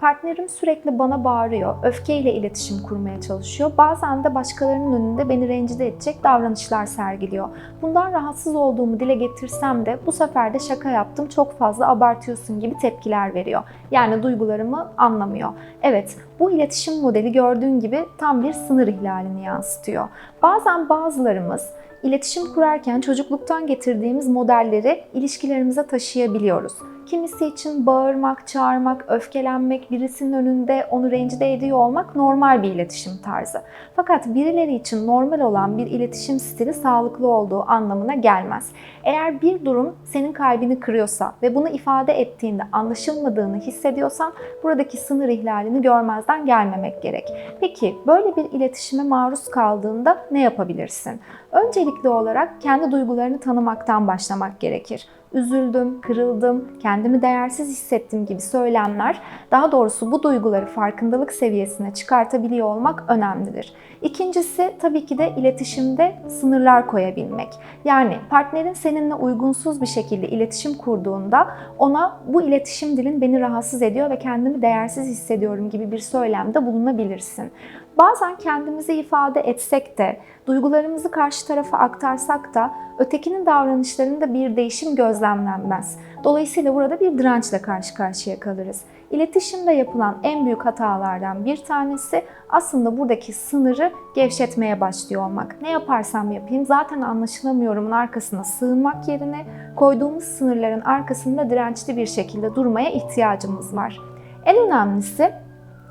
Partnerim sürekli bana bağırıyor, öfkeyle iletişim kurmaya çalışıyor. Bazen de başkalarının önünde beni rencide edecek davranışlar sergiliyor. Bundan rahatsız olduğumu dile getirsem de bu sefer de şaka yaptım, çok fazla abartıyorsun gibi tepkiler veriyor. Yani duygularımı anlamıyor. Evet, bu iletişim modeli gördüğün gibi tam bir sınır ihlalini yansıtıyor. Bazen bazılarımız iletişim kurarken çocukluktan getirdiğimiz modelleri ilişkilerimize taşıyabiliyoruz. Kimisi için bağırmak, çağırmak, öfkelenmek, birisinin önünde onu rencide ediyor olmak normal bir iletişim tarzı. Fakat birileri için normal olan bir iletişim stili sağlıklı olduğu anlamına gelmez. Eğer bir durum senin kalbini kırıyorsa ve bunu ifade ettiğinde anlaşılmadığını hissediyorsan buradaki sınır ihlalini görmezden gelmemek gerek. Peki böyle bir iletişime maruz kaldığında ne yapabilirsin? Öncelikli olarak kendi duygularını tanımaktan başlamak gerekir üzüldüm, kırıldım, kendimi değersiz hissettim gibi söylemler, daha doğrusu bu duyguları farkındalık seviyesine çıkartabiliyor olmak önemlidir. İkincisi tabii ki de iletişimde sınırlar koyabilmek. Yani partnerin seninle uygunsuz bir şekilde iletişim kurduğunda ona bu iletişim dilin beni rahatsız ediyor ve kendimi değersiz hissediyorum gibi bir söylemde bulunabilirsin. Bazen kendimizi ifade etsek de, duygularımızı karşı tarafa aktarsak da ötekinin davranışlarında bir değişim gözlemlenmez. Dolayısıyla burada bir dirençle karşı karşıya kalırız. İletişimde yapılan en büyük hatalardan bir tanesi aslında buradaki sınırı gevşetmeye başlıyor olmak. Ne yaparsam yapayım zaten anlaşılamıyorumun arkasına sığınmak yerine koyduğumuz sınırların arkasında dirençli bir şekilde durmaya ihtiyacımız var. En önemlisi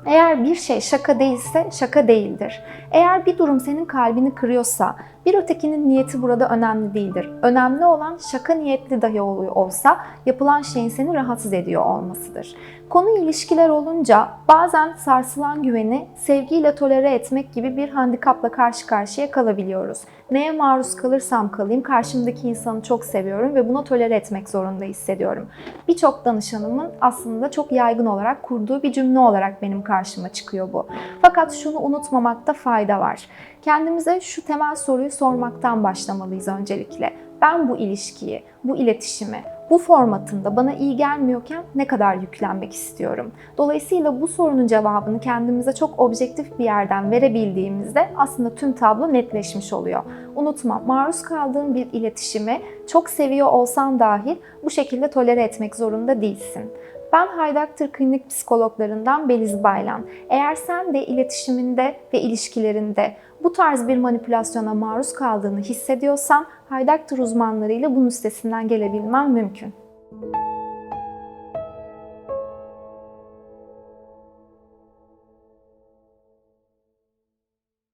eğer bir şey şaka değilse şaka değildir. Eğer bir durum senin kalbini kırıyorsa bir ötekinin niyeti burada önemli değildir. Önemli olan şaka niyetli dahi oluyor olsa yapılan şeyin seni rahatsız ediyor olmasıdır. Konu ilişkiler olunca bazen sarsılan güveni sevgiyle tolere etmek gibi bir handikapla karşı karşıya kalabiliyoruz. Neye maruz kalırsam kalayım karşımdaki insanı çok seviyorum ve buna tolere etmek zorunda hissediyorum. Birçok danışanımın aslında çok yaygın olarak kurduğu bir cümle olarak benim karşıma çıkıyor bu. Fakat şunu unutmamakta fayda var. Kendimize şu temel soruyu sormaktan başlamalıyız öncelikle. Ben bu ilişkiyi, bu iletişimi, bu formatında bana iyi gelmiyorken ne kadar yüklenmek istiyorum? Dolayısıyla bu sorunun cevabını kendimize çok objektif bir yerden verebildiğimizde aslında tüm tablo netleşmiş oluyor. Unutma, maruz kaldığın bir iletişimi çok seviyor olsan dahi bu şekilde tolere etmek zorunda değilsin. Ben Haydaktır Klinik Psikologlarından Beliz Baylan. Eğer sen de iletişiminde ve ilişkilerinde bu tarz bir manipülasyona maruz kaldığını hissediyorsan Haydaktır uzmanlarıyla bunun üstesinden gelebilmen mümkün.